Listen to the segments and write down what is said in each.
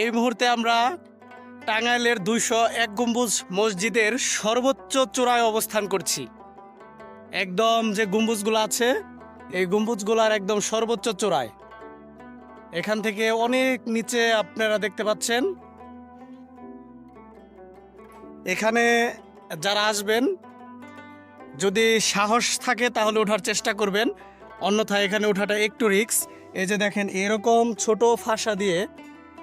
এই মুহূর্তে আমরা টাঙ্গাইলের দুইশো এক গম্বুজ মসজিদের সর্বোচ্চ চূড়ায় অবস্থান করছি। একদম যে গম্বুজগুলো আছে, এই গম্বুজগুলার একদম সর্বোচ্চ চূড়ায়। এখান থেকে অনেক নিচে আপনারা দেখতে পাচ্ছেন। এখানে যারা আসবেন, যদি সাহস থাকে তাহলে ওঠার চেষ্টা করবেন। অন্যথায় এখানে ওঠাটা একটু রিস্ক। এই যে দেখেন, এরকম ছোট ফাঁসা দিয়ে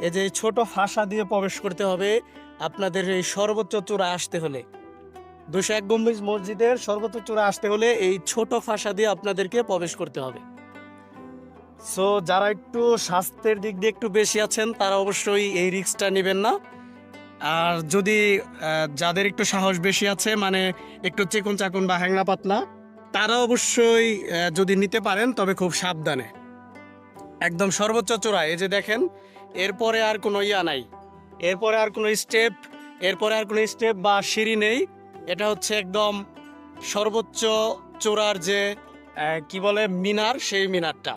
এই যে ছোট ফাঁসা দিয়ে প্রবেশ করতে হবে, আপনাদের এই সর্বোচ্চ চূড়া আসতে হলে। দুশো এক গম্বুজ মসজিদের সর্বোচ্চ চূড়া আসতে হলে এই ছোট ফাঁসা দিয়ে আপনাদেরকে প্রবেশ করতে হবে। সো যারা একটু স্বাস্থ্যের দিক দিয়ে একটু বেশি আছেন, তারা অবশ্যই এই রিক্সটা নেবেন না। আর যদি যাদের একটু সাহস বেশি আছে মানে একটু চিকন চাকুন বা হ্যাংলা পাতলা তারা অবশ্যই যদি নিতে পারেন, তবে খুব সাবধানে। একদম সর্বোচ্চ চূড়া এই যে দেখেন, এরপরে আর কোনো ইয়া নাই। এরপরে আর কোনো স্টেপ, এরপরে আর কোনো স্টেপ বা সিঁড়ি নেই। এটা হচ্ছে একদম সর্বোচ্চ চূড়ার যে কি বলে, মিনার, সেই মিনারটা।